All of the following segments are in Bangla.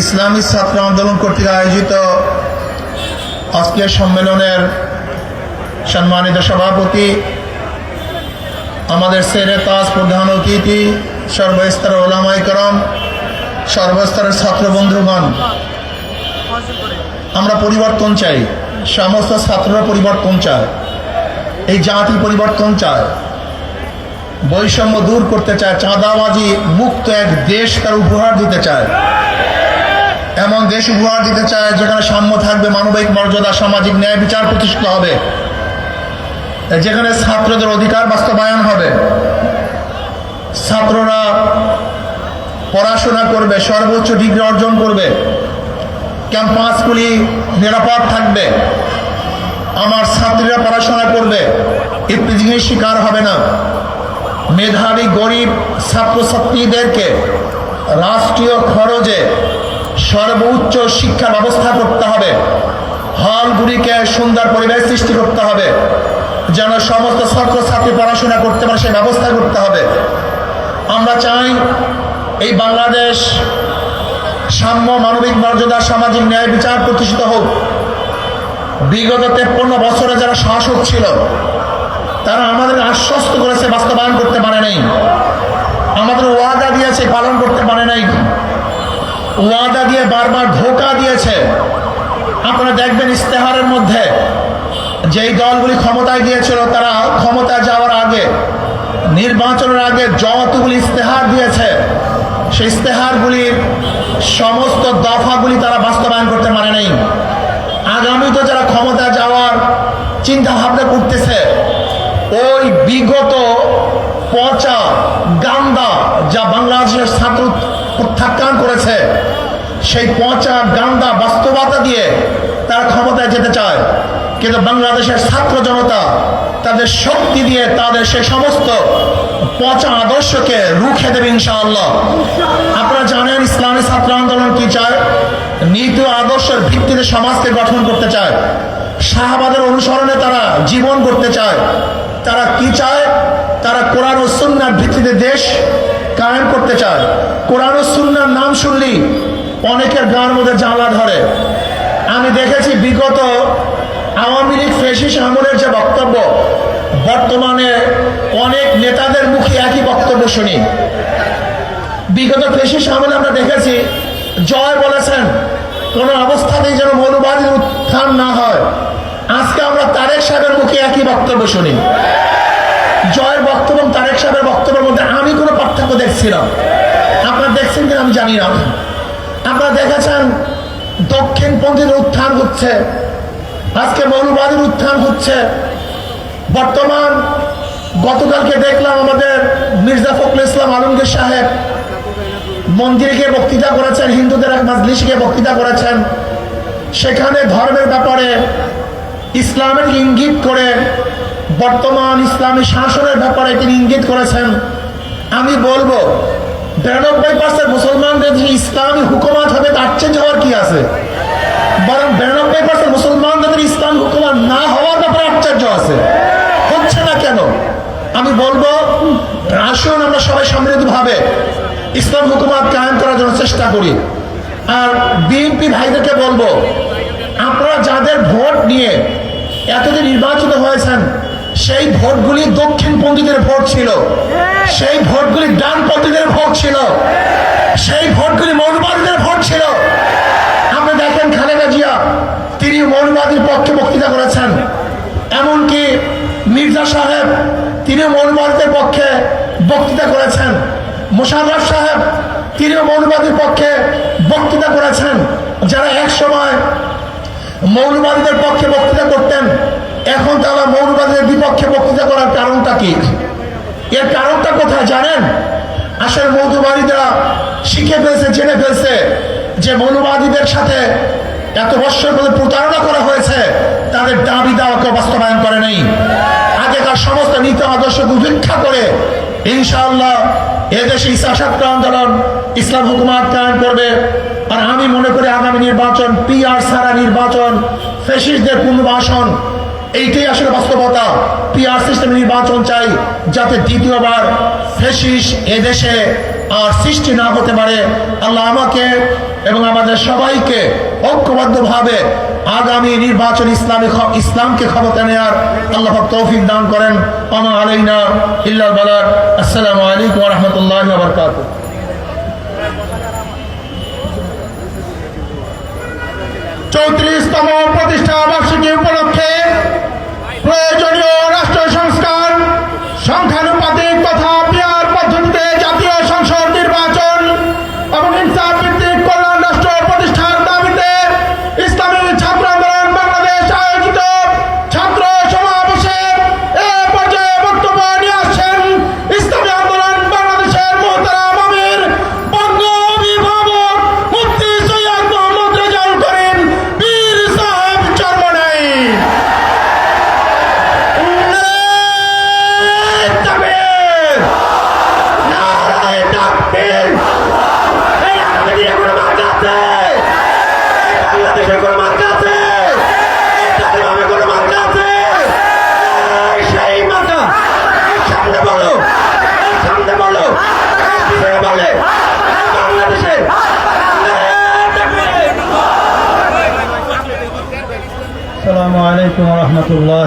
ইসলামী ছাত্র আন্দোলন কর্তৃক আয়োজিত আজকের সম্মেলনের সম্মানিত সভাপতি, আমাদের সেরে তাজ প্রধান অতিথি, সর্বস্তরের ওলামাই করম, সর্বস্তরের ছাত্র বন্ধুগণ। আমরা পরিবর্তন চাই, সমস্ত ছাত্ররা পরিবর্তন চায়, এই জাতি পরিবর্তন চায়। বৈষম্য দূর করতে চায়, চাঁদাবাজি মুক্ত এক দেশ তার উপহার দিতে চায়। এমন দেশ উপহার দিতে চায় যেখানে সাম্য থাকবে মানবিক মর্যাদা, সামাজিক ন্যায় বিচার প্রতিষ্ঠিত হবে। যেখানে ছাত্রদের অধিকার বাস্তবায়ন হবে। ছাত্ররা পড়াশোনা করবে, সর্বোচ্চ ডিগ্রি অর্জন করবে। ক্যাম্পাসগুলি নিরাপদ থাকবে। আমার ছাত্রীরা পড়াশোনা করবে। ইফতিজিংয়ের শিকার হবে না। মেধাবী গরিব ছাত্রছাত্রীদেরকে রাষ্ট্রীয় খরচে সর্বোচ্চ শিক্ষা ব্যবস্থা করতে হবে। হলগুলিকে সুন্দর পরিবেশ সৃষ্টি করতে হবে। যেন সমস্ত ছাত্রছাত্রী পড়াশোনা করতে পারে সে ব্যবস্থা করতে হবে। আমরা চাই এই বাংলাদেশ সাম্য, মানবিক মর্যাদা, সামাজিক ন্যায় বিচার প্রতিষ্ঠিত হোক। বিগত তেপ্পন্ন বছরে যারা শাসক ছিল, তারা আমাদের আশ্বস্ত করেছে, বাস্তবায়ন করতে পারে নাই আমাদের ওয়াদা দিয়েছে পালন করতে পারে নাই ওয়াদা দিয়ে বারবার ধোকা দিয়েছে। আপনারা দেখবেন ইস্তেহারের মধ্যে যেই দলগুলি ক্ষমতায় গিয়েছিল, তারা ক্ষমতায় যাওয়ার আগে, নির্বাচনের আগে যতগুলি ইস্তেহার দিয়েছে, সেই ইস্তেহারগুলির সমস্ত দফাগুলি তারা বাস্তবায়ন করতে পারে নাই। আগামীতে যারা ক্ষমতা যাওয়ার চিন্তা ভাবনা করতেছে, ওই বিগত পচা গান্দা যা বাংলাদেশের ছাত্র প্রত্যাখ্যান করেছে সেই পচা গান্দা বাস্তবতা দিয়ে তারা ক্ষমতায় যেতে চায়। কিন্তু বাংলাদেশের ছাত্র জনতা তাদের শক্তি দিয়ে তাদের সে সমস্ত পচা আদর্শকে রুখে দেবে ইনশাআল্লাহ। আপনারা জানেন ইসলামী ছাত্র আন্দোলন কি চায়? নীতি আদর্শের ভিত্তিতে সমাজকে গঠন করতে চায়। শাহবাদের অনুসরণে তারা জীবন করতে চায়। তারা কি চায়? তারা কোরআন ও সুন্নার ভিত্তিতে দেশ কায়েম করতে চায়। কোরআন ও সুন্নার নাম শুনলি অনেকের গাঁর মধ্যে জ্বালা ধরে। আমি দেখেছি বিগত আওয়ামী লীগ ফেসিস আমলের যে বক্তব্য, বর্তমানে অনেক নেতাদের মুখে একই বক্তব্য শুনি। বিগত ফেসিস আমলে আমরা দেখেছি, জয় বলেছেন, কোন অবস্থাতেই যেন মৌলবাদীর উত্থান না হয়। আজকে আমরা তারেক সাহেবের মুখে একই বক্তব্য শুনি। জয়ের বক্তব্য তারেক সাহেবের বক্তব্যের মধ্যে আমি কোনো পার্থক্য দেখছি না। আপনারা দেখছেন কিনা আমি জানি না। আপনারা দেখেছেন দক্ষিণপন্থীদের উত্থান হচ্ছে, আজকে মৌলবাদীর উত্থান হচ্ছে। বর্তমান গতকালকে দেখলাম আমাদের মির্জা ফখরুল ইসলাম আলমগীর সাহেব মন্দিরে গিয়ে বক্তৃতা করেছেন, হিন্দুদের এক মাজলিসে গিয়ে বক্তৃতা করেছেন। সেখানে ধর্মের ব্যাপারে ইসলামের ইঙ্গিত করে, বর্তমান ইসলামী শাসনের ব্যাপারে তিনি ইঙ্গিত করেছেন। আমি বলব বিরানব্বই পার্সেন্ট মুসলমানদের যে ইসলামী হুকুমাত হবে তার চেঞ্জ হওয়ার কি আছে? বরং বিরানব্বই পার্সেন্ট মুসলমানদের ইসলাম হুকুমাত না হওয়ার ব্যাপারে আশ্চর্য আছে। হচ্ছে না কেন? আমি বলব, আসুন আমরা সবাই সমৃদ্ধভাবে ইসলাম হুকুমাত কায়েম করার জন্য চেষ্টা করি। আর বিএনপি ভাইদেরকে বলব, আপনারা যাদের ভোট নিয়ে এতদিন নির্বাচিত হয়েছেন সেই ভোটগুলি দক্ষিণপন্থীদের ভোট ছিল। সেই ভোটগুলি ডানপন্থীদের ভোট ছিল। সেই ভোটগুলি মৌলবাদীদের ভোট ছিল। আপনি দেখেন খালেদা জিয়া, তিনি মৌলবাদীর পক্ষে বক্তৃতা করেছেন। এমনকি মির্জা সাহেব তিনি মৌলবাদীদের পক্ষে বক্তৃতা করেছেন। মোশাররফ সাহেব, তিনিও মৌলবাদীর পক্ষে বক্তৃতা করেছেন। যারা এক সময় মৌলবাদীদের পক্ষে বক্তৃতা করতেন এখন তারা মৌলবাদীদের বিপক্ষে বক্তৃতা করার কারণটা কি? এর কারণটা কোথায় জানেন? আসলে মৌলবাদীরা শিখে ফেলছে, জেনে ফেলছে যে মৌলবাদীদের সাথে এত বৎসর ধরে প্রতারণা করা হয়েছে, তাদের দাবি দাওয়াকে বাস্তবায়ন করে নেই। আগেকার সমস্ত নীতি আদর্শকে উপেক্ষা করে ইনশাআল্লাহ এদেশে ইসাসাত্র আন্দোলন ইসলাম হুকুমাত কায়েম করবে। আর আমি মনে করি আগামী নির্বাচন পিআর সারা নির্বাচন ফেসিসদের পুনর্বাসন এইটাই আসলে বাস্তবতা। পিআর সিস্টেম নির্বাচন চাই, যাতে দ্বিতীয়বার ফেসিস এদেশে আর সৃষ্টি না হতে পারে। আল্লাহ আমাকে এবং আমাদের সবাইকে ঐক্যবদ্ধভাবে আগামী নির্বাচন ইসলামী ইসলামকে ক্ষমতা নেওয়ার আল্লাহ তৌফিক দান করেন। আমা আলাইনা ইল্লাল বালার আসসালামু আলাইকুম রাহমাতুল্লাহি বারাকাতুহু। চৌত্রিশতম প্রতিষ্ঠা বার্ষিকী উপলক্ষে প্রয়োজনীয়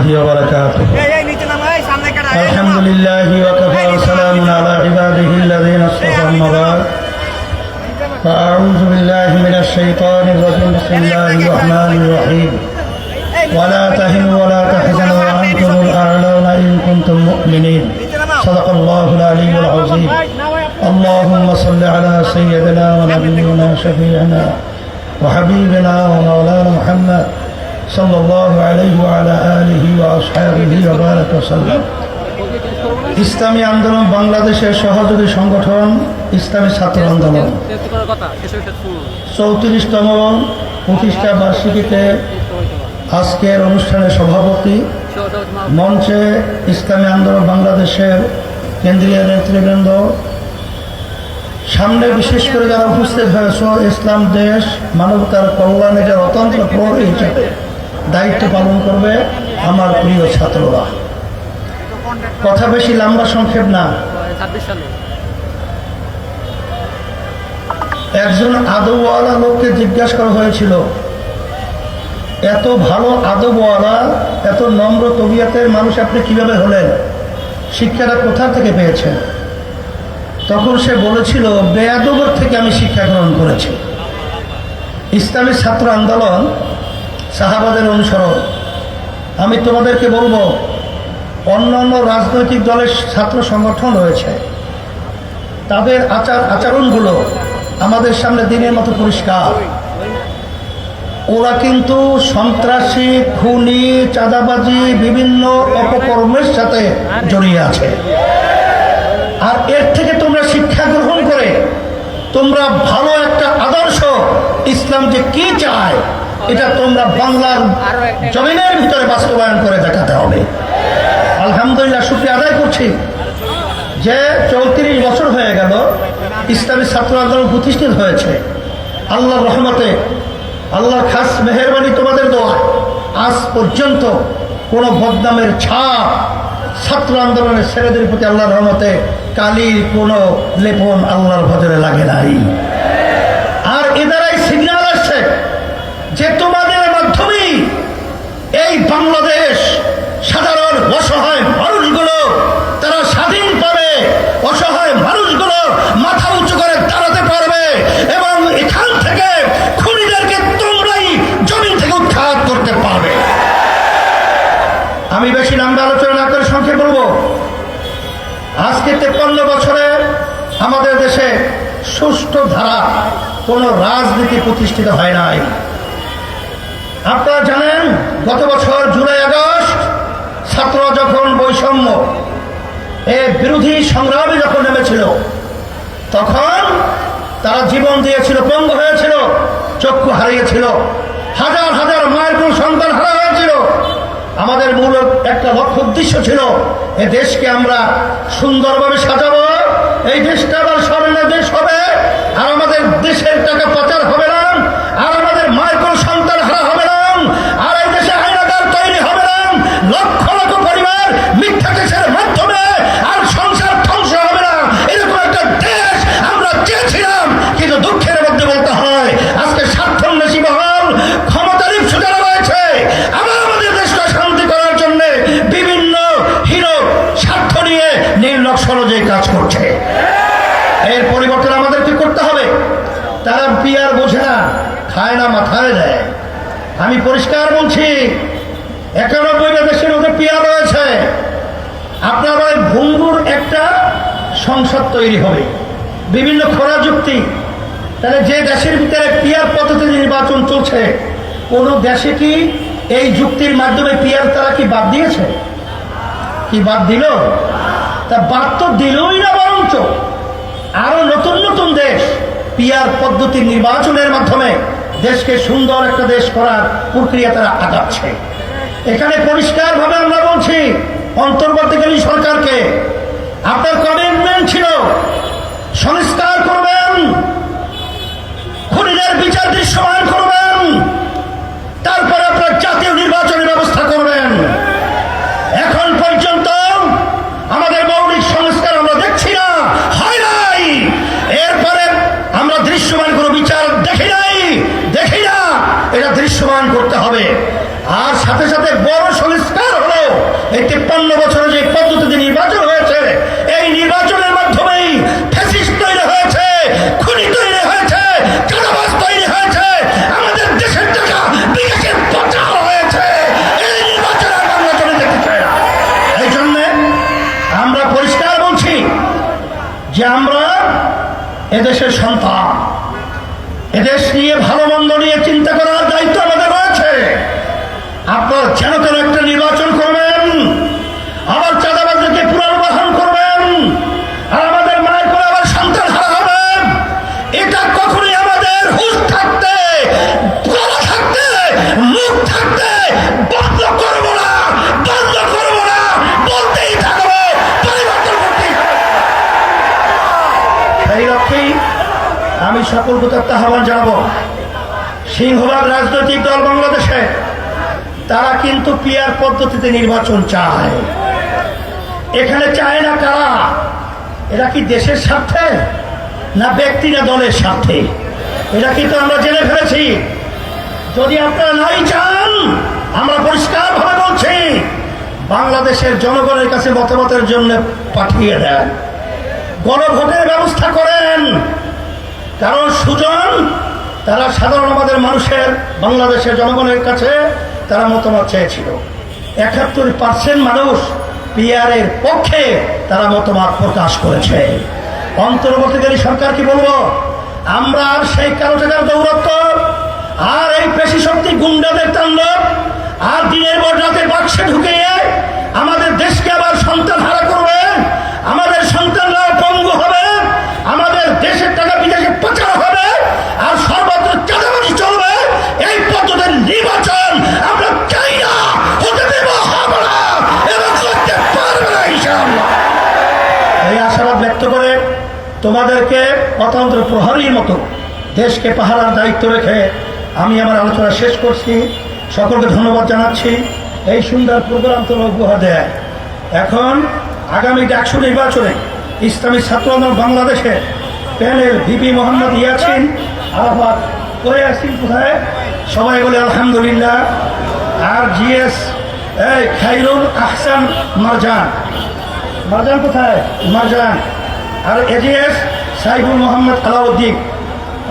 الله وبركاته الحمد لله وكفى وسلام على عباده الذين اصطفى أما فأعوذ بالله من الشيطان الرجيم بسم الله الرحمن الرحيم ولا تهنوا ولا تحزنوا وأنتم الأعلون إن كنتم مؤمنين صدق الله العلي العظيم اللهم صل على سيدنا ونبينا شفيعنا وحبيبنا ومولانا محمد صلى الله عليه وعلى آله وأصحابه وبارك وسلم ইসলামী আন্দোলন বাংলাদেশের সহযোগী সংগঠন ইসলামী ছাত্র আন্দোলন চৌত্রিশতম প্রতিষ্ঠা বার্ষিকীতে আজকের অনুষ্ঠানের সভাপতি মঞ্চে ইসলামী আন্দোলন বাংলাদেশের কেন্দ্রীয় নেতৃবৃন্দ সামনে বিশেষ করে যারা উপস্থিত হয়েছ ইসলাম দেশ মানবতার কল্যাণে যারা অতন্ত্র প্রহরী হিসেবে দায়িত্ব পালন করবে আমার প্রিয় ছাত্ররা। কথা বেশি লম্বা সংক্ষেপ না। একজন আদবওয়ালা লোককে জিজ্ঞাসা করা হয়েছিল, এত ভালো আদবওয়ালা, এত নম্র তবিয়তের মানুষ আপনি কীভাবে হলেন? শিক্ষাটা কোথা থেকে পেয়েছেন? তখন সে বলেছিল, বেয়াদবর থেকে আমি শিক্ষা গ্রহণ করেছি। ইসলামী ছাত্র আন্দোলন সাহাবাদের অনুসরণ। আমি তোমাদেরকে বলব, অন্যান্য রাজনৈতিক দলের ছাত্র সংগঠন রয়েছে। তাদের আচার, আচরণগুলো আমাদের সামনে দিনের মতো পরিষ্কার। ওরা কিন্তু সন্ত্রাসী, খুনি, চাঁদাবাজি, বিভিন্ন অপকর্মের সাথে জড়িয়ে আছে। আর এর থেকে তোমরা শিক্ষা গ্রহণ করে তোমরা ভালো একটা আদর্শ ইসলাম যে কি চায় এটা তোমরা বাংলার জমিনের ভিতরে বাস্তবায়ন করে দেখাতে হবে। আলহামদুলিল্লাহ শুক্রিয়া আদায় করছি। যে চৌত্রিশ বছর হয়ে গেল ইসলামী ছাত্র আন্দোলন প্রতিষ্ঠিত হয়েছে। আল্লাহর রহমতে আল্লাহর খাস মেহরবানি তোমাদের দোয়া আজ পর্যন্ত কোনো বদনামের ছাপ ছাত্র আন্দোলনের ছেলেদের প্রতি আল্লাহর রহমতে কালির কোনো লেপন আল্লাহর ভজরে লাগে নাই। আর এ দ্বারাই সিগন্যাল আসছে যে তোমাদের মাধ্যমেই এই বাংলাদেশ সাধারণ অসহায় মানুষগুলো তারা স্বাধীন পাবে। অসহায় মানুষগুলো মাথা উঁচু করে দাঁড়াতে পারবে এবং এখান থেকে খুনিদেরকে তোমরাই জমি থেকে উৎখাত করতে পারবে। আমি বেশি লম্বা আলোচনা না করে সংক্ষেপ বলব। আজকে তেপ্পান্ন বছরে আমাদের দেশে সুষ্ঠু ধারা কোনো রাজনীতি প্রতিষ্ঠিত হয় নাই। আপনারা জানেন, গত বছর জুলাই আগস্ট ছাত্র যখন বৈষম্য, এ বিরোধী সংগ্রামে যখন নেমেছিল, তখন তারা জীবন দিয়েছিল, পঙ্গ হয়েছিল, চক্ষু হারিয়েছিল, হাজার হাজার মায়ের কোন সন্তান হারা হয়েছিল। আমাদের মূল একটা লক্ষ্য উদ্দেশ্য ছিল, এ দেশকে আমরা সুন্দরভাবে সাজাবো, এই দেশটা আবার স্মরণের দেশ হবে, আর আমাদের দেশের টাকা পাচার হবে না আর আমাদের মায়ের কোন সন্তান হারা হবে না আর এই দেশে আইনাগার তৈরি হবে না লক্ষ লক্ষ পরিবার মিথ্যা কেসের মাধ্যমে আর সংসার ধ্বংস হবে না। এরকম একটা দেশ আমরা চেয়েছিলাম কিন্তু দুঃখের মধ্যে বলতে হয় পিয়ার বোঝে না খায় না মাথায় দেয় আমি পরিষ্কার বলছি একানব্বইটা দেশের মধ্যে পিয়ার রয়েছে আপনার ওই ভঙ্গুর একটা সংসদ তৈরি হবে। বিভিন্ন খরা যুক্তি। তাহলে যে দেশের ভিতরে পিয়ার পদ্ধতি নির্বাচন চলছে, কোনো দেশে কি এই যুক্তির মাধ্যমে পিয়ার তারা কি বাদ দিয়েছে? কি বাদ দিল? তা বাদ তো দিলই না বরঞ্চ আরও নতুন নতুন দেশ পিয়ার পদ্ধতি নির্বাচনের মাধ্যমে দেশকে সুন্দর একটা দেশ করার প্রক্রিয়া তারা আগাচ্ছে। এখানে পরিষ্কারভাবে আমরা বলছি, অন্তর্বর্তীকালীন সরকারকে আপনার কমিটমেন্ট ছিল। আমি সকল প্রত্যেকটা আহ্বান জানাব। সিংহভাগ রাজনৈতিক দল বাংলাদেশে, তারা কিন্তু পিয়ার পদ্ধতিতে নির্বাচন চায়। এখানে চায় না কারা? এরা কি দেশের স্বার্থে না ব্যক্তি না দলের স্বার্থে? এটা কিন্তু আমরা জেনে ফেলেছি। যদি আপনারা নাই চান, আমরা পরিষ্কারভাবে বলছি, বাংলাদেশের জনগণের কাছে মতামতের জন্য পাঠিয়ে দেন। গণভোটের ব্যবস্থা করেন। কারণ সুজন, তারা সাধারণ আমাদের মানুষের, বাংলাদেশের জনগণের কাছে তারা মতামত চেয়েছিল। একাত্তর পার্সেন্ট মানুষ পিআরের পক্ষে তারা মতামত প্রকাশ করেছে। অন্তর্বর্তীকালী সরকার কি বলব? আমরা আর সেই কালো টাকার দৌরত্ব, আর এই পেশি শক্তি গুন্ডাদের তাণ্ডব, আর দিনের পর রাতে বাক্সে ঢুকিয়ে আমাদের দেশকে আবার সন্তান হারা করবে, আমাদের তোমাদেরকে অতন্ত্র প্রহরীর মতো দেশকে পাহারার দায়িত্ব রেখে আমি আমার আলোচনা শেষ করছি। সকলকে ধন্যবাদ জানাচ্ছি। এই সুন্দর প্রোগ্রাম তোমরা উপহার দেয়। এখন আগামী ডাকসু নির্বাচনে ইসলামী ছাত্র আন্দোলন বাংলাদেশে প্যানেল ভিপি মোহাম্মদ ইয়াছিন আরাফাত করে আসছেন কোথায়? সবাই বলে আলহামদুলিল্লাহ। আর জিএস, এই খাইরুল আহসান মারজান। মারজান কোথায়? মারজান। আর এজিএস সাইফুল মোহাম্মদ আলাউদ্দিন,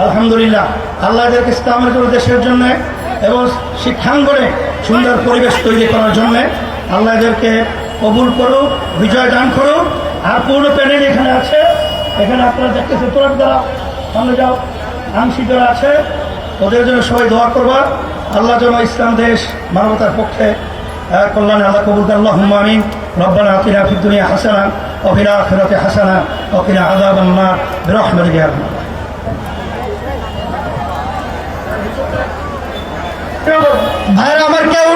আলহামদুলিল্লাহ, আল্লাহ এদেরকে ইসলামের জন্য দেশের জন্য এবং শিক্ষাঙ্গনে সুন্দর পরিবেশ তৈরি করার জন্য আল্লাহ এদেরকে কবুল করুক, বিজয় দান করুক। আর পূর্ণ প্যানেল এখানে আছে। এখানে আপনারা দেখতেছেন, তোরা যারা সামনে যাও আংশিক যারা আছে, ওদের জন্য সবাই দোয়া করবা। আল্লাহ যেন ইসলাম দেশ, মানবতার পক্ষে কল্যাণে আল্লাহ কবুল আল্লাহ আমিন। রব্বানা আতিনা ফিদ দুনিয়া হাসানা وفي الآخرة حسنة وقنا عذاب النار برحمتك يا رب ভাইরা আমার কেউ